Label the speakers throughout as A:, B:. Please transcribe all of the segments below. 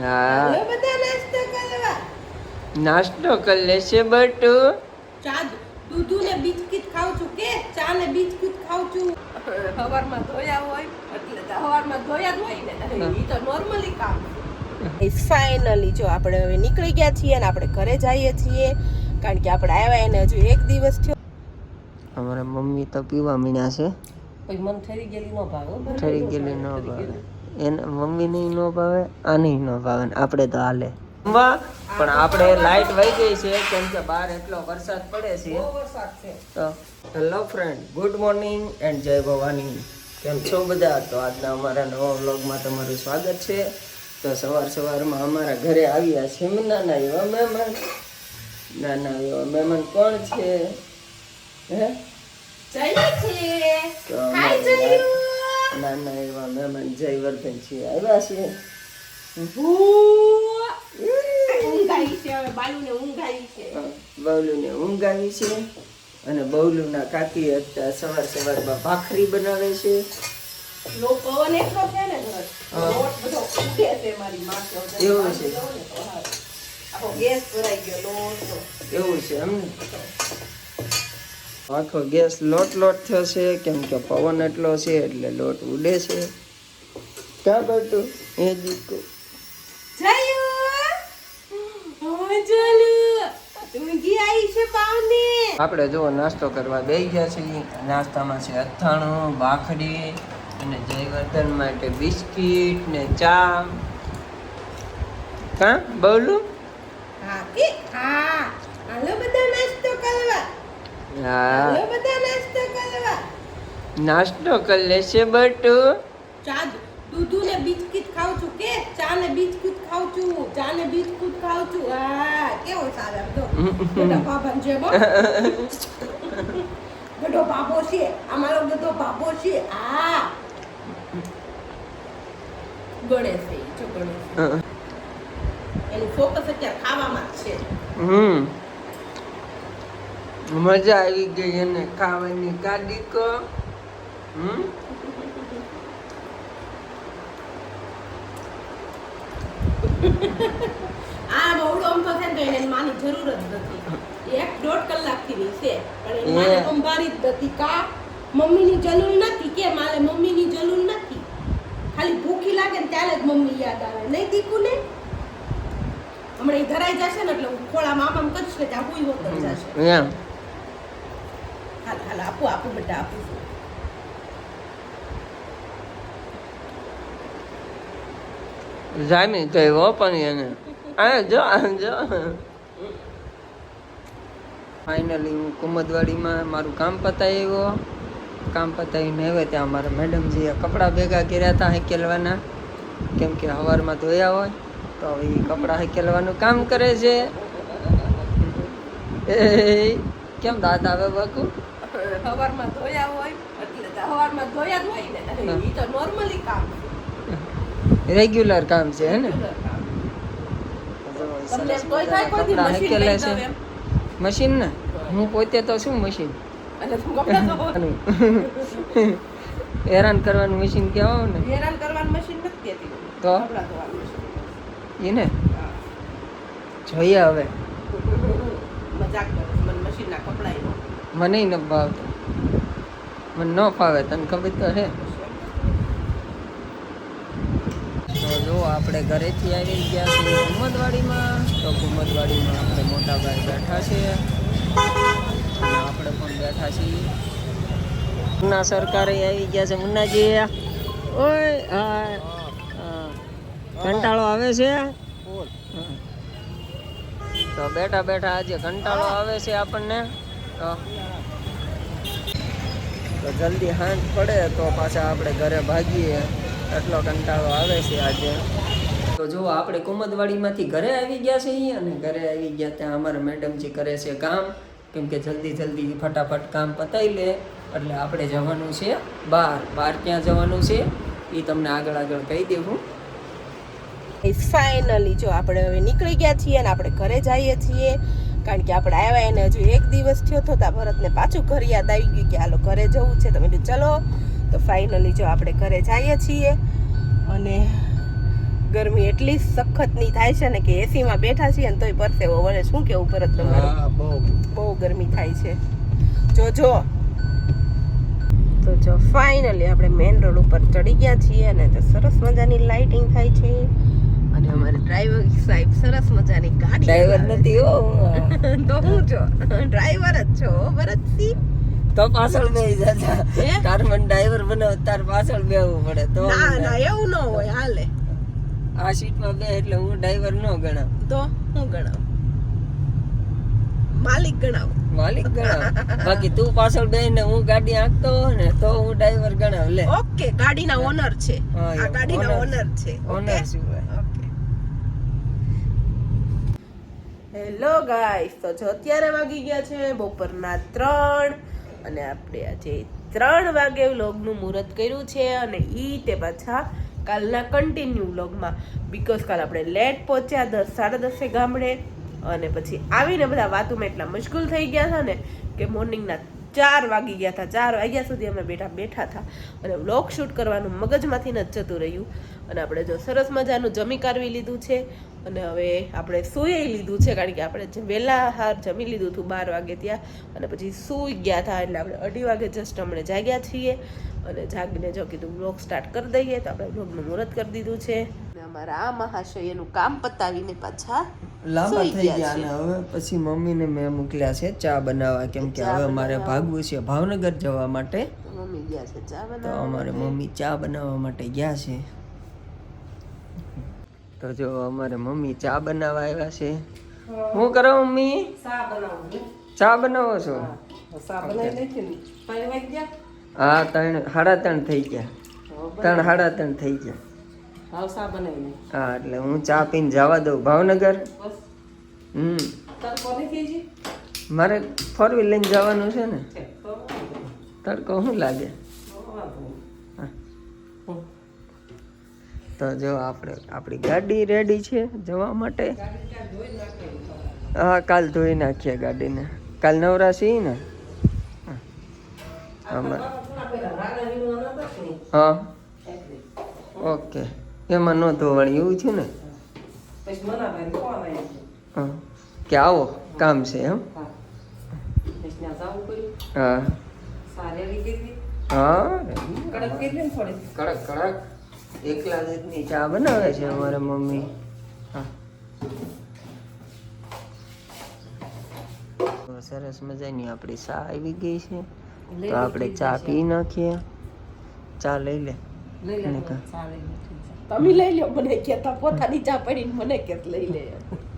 A: હા.
B: નાસ્તો
A: કરી લેશે બટુ.
B: ચા દૂધ ને બિસ્કિટ ખાઉં છું કે ચા ને બિસ્કિટ ખાઉં છું. સવારમાં ધોયા હોય એટલે સવારમાં ધોયા જ હોય ને. એ તો નોર્મલી કામ ફાઇનલી જો આપણે હવે નીકળી ગયા છીએ અને આપણે ઘરે જઈએ છીએ કારણ કે આપણે આવ્યા એને હજુ એક દિવસ થયો.
A: અમારા મમ્મી તો પીવા મીણ્યા છે.
B: પછી મન ઠરી ગયેલી ન ભાવે
A: ઠરી ગયેલી ન ભાવે. એને મમ્મીને ન ભાવે આની ન ભાવે આપણે તો હાલે. પણ આપણે લાઈટ વહી ગઈ છે કેમ કે બહાર એટલો વરસાદ પડે છે.
B: છે.
A: તો hello friend good morning and જય ભવાની. કેમ છો બધા? તો આજના અમારા નવા વ્લોગમાં તમારું સ્વાગત છે. તો સવાર સવારમાં અમારા ઘરે આવ્યા છે નાના એવા મહેમાન. નાના એવા મહેમાન કોણ છે? હે?
B: જઈએ
A: છે
B: હાય જયું.
A: નાના એવા મહેમાન જયવર્ધન છે આવ્યા છે.
B: છે ઊંઘ આવી છે.
A: છે અને બબલુના કાકી અત્યારે સવાર સવારમાં ભાખરી બનાવે છે.
B: છે છે
A: એવું છે. એવું છે એમ ને? આખો ગેસ લોટ લોટ થયો છે કેમ કે પવન એટલો છે એટલે લોટ ઉડે છે. ક્યાં બેઠું? એ દીકુ આપણે જો નાસ્તો કરવા બેસી ગયા છીએ. નાસ્તામાં છે અથાણું ભાખરી અને જયવર્ધન માટે બિસ્કિટ ને ચા. કા? બોલું?
B: હા હા. હાલો બધા નાસ્તો કરવા.
A: હા.
B: નાસ્તો
A: કરી લેશે બટુ.
B: ચા દૂધ ને બિસ્કિટ ખાવ છું. કે ચા ને બિસ્કિટ ખાવ છું? ચા ને બિસ્કિટ ખાવ છું? આ કેવો સારા તો. બધા બાબા બો. બધો પાપો છે. અમારો બધો બાબો છે. આ ગણે છે જો ગણે એનું ફોકસ અત્યારે ખાવામાં છે.
A: હમ. મજા આવી ગઈ એને ખાવાની. કાઢી કો હમ?
B: આ બહુ આમ તો છે ને એને માની જરૂર જ નથી. એક દોઢ કલાકથી ની છે પણ એની માને
A: એ.
B: જ નથી. કા? મમ્મીની જરૂર નથી કે મારે મમ્મીની જરૂર નથી. ખાલી ભૂખી લાગે ને ત્યારે જ મમ્મી યાદ આવે. નહીં દીકુ ને? હમણાં ધરાઈ જશે ને એટલે ખોળામાં આમ આમ કરીશ ત્યાં હુઈ હોત જશે. હાલ હાલ આપું આપું બધા, આપું.
A: જામી તો પણ એને. આ જો જો. ફાઇનલી હું કુમદવાડીમાં મારું કામ પતાવ્યો કામ પતાવીને હવે ત્યાં મારા મેડમજીએ કપડાં ભેગા કર્યા હતા હેકેલવાના. કેમ કે સવારમાં ધોયા હોય, તો હવે એ કપડાં હેકેલવાનું કામ કરે છે. એ, કેમ દાદા હવે બાકુ
B: સવારમાં ધોયા હોય એટલે સવારમાં ધોયા જ હોય ને એ તો નોર્મલી કામ
A: રેગ્યુલર કામ છે હે ને?
B: મશીન
A: ને? હું પોતે તો શું મશીન. હેરાન કરવાનું મશીન કહેવાય ને?
B: હેરાન કરવાનું મશીન નથી
A: તો? એ
B: ને?
A: જોઈએ હવે.
B: મજાક મને ન
A: ભાવતું. મને ન ફાવે, તને ખબર તો છે. તો જો આપણે ઘરેથી આવી ગયા છીએ કુમદવાડીમાં તો કુમદવાડીમાં આપણે મોટા ભાઈ બેઠા છે. અને આપણે પણ બેઠા છીએ. મુન્ના સરકારે આવી ગયા છે. મુન્નાજી, ઓય. કંટાળો આવે છે? તો બેઠા બેઠા આજે કંટાળો આવે છે આપણને. તો તો જલ્દી હાંજ પડે તો પાછા આપણે ઘરે ભાગીએ. એટલો કંટાળો આવે છે આજે. તો જો આપણે કુમદવાડીમાંથી ઘરે આવી ગયા છીએ અને ઘરે આવી ગયા ત્યાં અમારા મેડમજી કરે છે કામ. કેમ કે જલ્દી જલ્દી ફટાફટ કામ પતાવી લે. એટલે આપણે જવાનું છે બહાર. બહાર ક્યાં જવાનું છે એ તમને આગળ આગળ કહી દેવું.
B: ફાઇનલી જો આપણે હવે નીકળી ગયા છીએ અને આપણે ઘરે જઈએ છીએ કારણ કે આપણે આવ્યા એને હજુ એક દિવસ થયો તો તા ભરતને પાછું ઘર યાદ આવી ગયું કે હાલો ઘરે જવું છે. તમે કીધું ચલો. તો ફાઇનલી જો આપણે ઘરે જઈએ છીએ અને ગરમી એટલી સખતની થાય છે ને કે એસીમાં બેઠા છીએ ને તોય પરસેવો વળે. શું કેવું ભરત તમારે?
A: બહુ.
B: બહુ ગરમી થાય છે. જો જો. તો જો ફાઇનલી આપણે મેઇન રોડ ઉપર ચડી ગયા છીએ અને તો સરસ મજાની લાઇટિંગ થાય છે. અને અમારે ડ્રાઈવર સાહેબ સરસ મજાની ગાડી
A: ડ્રાઈવર નથી હો
B: તો હું છો ડ્રાઈવર જ છો ભરતસિંહ
A: તો પાછળ બે જતા? તાર મને ડ્રાઈવર બનાવ તાર પાછળ બેવું પડે. તો
B: ના ના એવું ન હોય હાલે.
A: આ સીટમાં બે એટલે હું ડ્રાઈવર ન ગણાવ.
B: તો હું ગણાવ? માલિક ગણાવ.
A: માલિક ગણાવ. બાકી તું પાછળ બેહીને હું ગાડી આંકતો હોય ને તો હું ડ્રાઈવર ગણાવ. લે.
B: ઓકે ગાડીના ઓનર છે. આ ગાડીના ઓનર છે.
A: ઓનર શું હોય
B: ઓકે હેલો ગાઈસ, તો જો અત્યારે વાગી ગયા છે બપોરના ત્રણ અને આપણે આજે ત્રણ વાગે વ્લોગનું મુહૂર્ત કર્યું છે અને ઈ તે પાછા કાલના કન્ટિન્યુ વ્લોગમાં. બિકોઝ કાલ આપણે લેટ પહોંચ્યા દસ, સાડા દસે ગામડે અને પછી આવીને બધા વાતોમાં એટલા મુશ્કેલ થઈ ગયા હતા ને કે મોર્નિંગના ચાર વાગી ગયા હતા. ચાર વાગ્યા સુધી અમે બેઠા બેઠા હતા અને વ્લોગ શૂટ કરવાનું મગજમાંથી જ જતું રહ્યું. અને આપણે જો સરસ મજાનું જમી કાઢવી લીધું છે અને હવે આપણે સૂઈ લીધું છે કારણ કે આપણે વહેલા હાર જમી લીધું હતું બાર વાગે ત્યાં અને પછી સૂઈ ગયા હતા એટલે આપણે અઢી વાગે જસ્ટ હમણાં જાગ્યા છીએ અને જાગીને જો કીધું બ્લોગ સ્ટાર્ટ કરી દઈએ તો આપણે બ્લોગનું મુહૂર્ત કરી દીધું છે. અમારા આ મહાશય એનું કામ પતાવીને પાછા
A: લાંબા થઈ
B: ગયા
A: અને હવે પછી મમ્મીને મેં મોકલ્યા છે ચા બનાવવા કેમ કે હવે મારે ભાગવું છે ભાવનગર જવા માટે.
B: મમ્મી ગયા છે ચા
A: તો
B: બનાવવા
A: અમારે મમ્મી ચા બનાવવા માટે ગયા છે. તો જો અમારે મમ્મી ચા બનાવવા આવ્યા છે. હું કરો મમ્મી?
B: ચા બનાવું
A: ચા બનાવો છો?
B: ચા બનાવી વાગ્યા
A: હા ત્રણ સાડા ત્રણ થઈ ગયા. ત્રણ સાડા ત્રણ થઈ ગયા. હા એટલે હું ચા પીને જવા દઉં. ભાવનગર?
B: બસ.
A: હમ. મારે ફોર વ્હીલ લઈને જવાનું છે ને. તડકો શું લાગે. તો જો આપણે આપણી ગાડી રેડી છે જવા માટે. હા કાલ ધોઈ નાખીએ ગાડીને. કાલ નવરા છીએ ને? હા. ઓકે. એમાં ન ધોવાણી એવું છે ને? કે આવો કામ છે એમ?
B: હા.
A: હા.
B: કડક
A: કડક એકલા દૂધની ચા બનાવે છે અમારા મમ્મી. હા. તો સરસ મજાની આપણી ચા આવી ગઈ છે. તો આપણે ચા પી નાખીએ. ચા લઈ લે.
B: લઈ લે તમે લઈ લો મને કેતા પોતાની ચા પડીને મને કેત લઈ લે.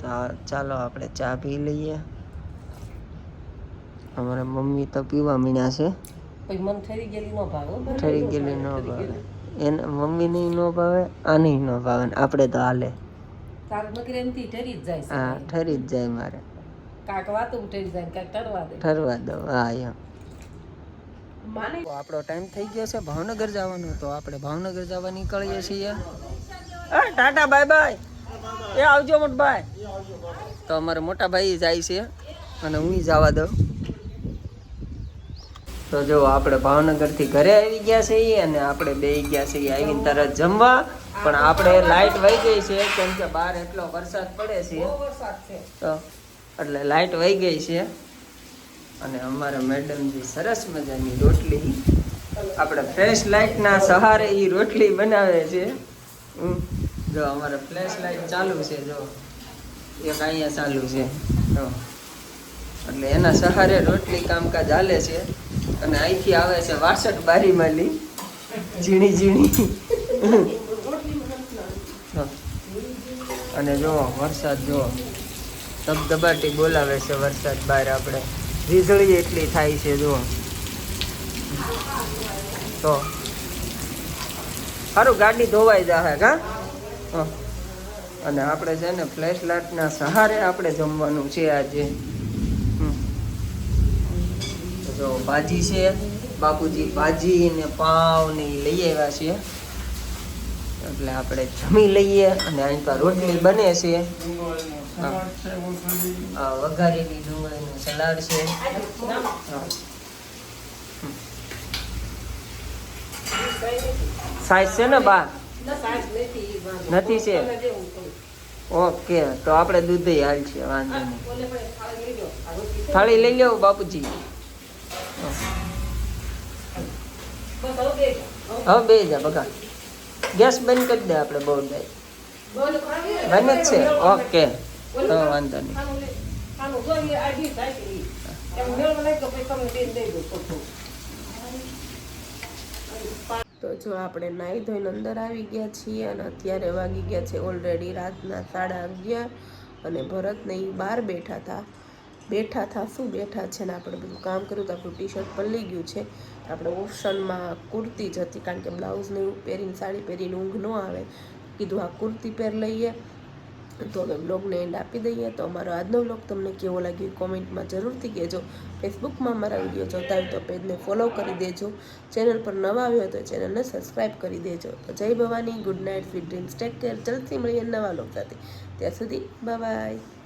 A: તો ચાલો આપણે ચા પી લઈએ. અમારા મમ્મી તો પીવા મીણ્યા છે.
B: પછી મન ઠરી ગયેલી ન ભાવે?
A: ઠરી ગયેલી ન ભાવે. એને મમ્મી મમ્મીને ન ભાવે આને ન ભાવે આપણે તો હાલે.
B: ઠરી જ જાય
A: હા ઠરી જ જાય મારે.
B: કાક વાતું ઠરી જાય કાક ઠરવા દે.
A: ઠરવા દો હા એમ. આપણો ટાઈમ થઈ ગયો છે ભાવનગર જવાનો તો આપણે ભાવનગર જવા નીકળીએ છીએ. Tata bye bye. એ આવજો મોટભાઈ તો અમારા મોટા ભાઈ જાય છે અને હું જવા દઉં. તો જો આપણે ભાવનગરથી ઘરે આવી ગયા છીએ અને આપણે બે ગયા છીએ આવીને તરત જમવા. પણ આપણે લાઇટ વહી ગઈ છે કેમ કે બહાર એટલો વરસાદ પડે છે. તો એટલે લાઇટ વહી ગઈ છે. અને અમારા મેડમજી સરસ મજાની રોટલી. આપણે ફ્લેશ લાઇટના સહારે એ રોટલી બનાવે છે. જો અમારે ફ્લેશ લાઇટ ચાલુ છે, જો. એક અહીંયા ચાલુ છે, જો. એટલે એના સહારે રોટલી કામકાજ હાલે છે. અને અહીંથી આવે છે વાસઠ બારીમાલી. ઝીણી ઝીણી. અને જો વરસાદ જો. ધબધબાટી બોલાવે છે વરસાદ બહાર આપણે. વીજળી એટલી થાય છે જો તો. સારું ગાડી ધોવાઈ જશે હં. અને આપણે છે ને ફ્લેશ લાઇટના સહારે આપણે જમવાનું છે આજે. જો ભાજી છે, બાપુજી ભાજી ને પાવ ને લઈ આવ્યા છે. એટલે આપણે જમી લઈએ અને અહીં રોટલી બને છે. વઘારેલી ડુંગળીનું સલાડ છે. સાઈઝ છે ને બા
B: નથી
A: છે? ઓકે, તો આપણે દૂધ હાલ છે, વાંધો નહીં.
B: થાળી લઈ
A: લેવું, બાપુજી?
B: હવે
A: બે જા બગા ગેસ બંધ કરી દે આપણે, બહુ જાય જ છે? ઓકે. તો વાંધો નહીં.
B: તો જો આપણે નાહી ધોઈને અંદર આવી ગયા છીએ અને અત્યારે વાગી ગયા છે ઓલરેડી રાતના સાડા અગિયાર અને ભરત ને ઈ બહાર બેઠા હતા બેઠા હતા શું બેઠા છે ને આપણે બધું કામ કર્યું તો આપણું ટી શર્ટ પલળી ગયું છે. આપણે ઓપ્શનમાં કુર્તી જ હતી કારણ કે બ્લાઉઝ ને એવું પહેરીને સાડી પહેરીને ઊંઘ ન આવે. કીધું આ કુર્તી પહેર લઈએ. તો અમે બ્લોગને એન્ડ આપી દઈએ. તો અમારો આજનો બ્લોગ તમને કેવો લાગ્યો કોમેન્ટમાં જરૂરથી કહેજો. ફેસબુકમાં અમારા વીડિયો જોતા હોય તો પેજને ફોલો કરી દેજો. ચેનલ પર નવા આવ્યો તો ચેનલને સબસ્ક્રાઈબ કરી દેજો. તો જય Bhavani, good night, sweet dreams. Take care. જલ્દથી મળીએ નવા બ્લોગ સાથે. ત્યાં સુધી બાય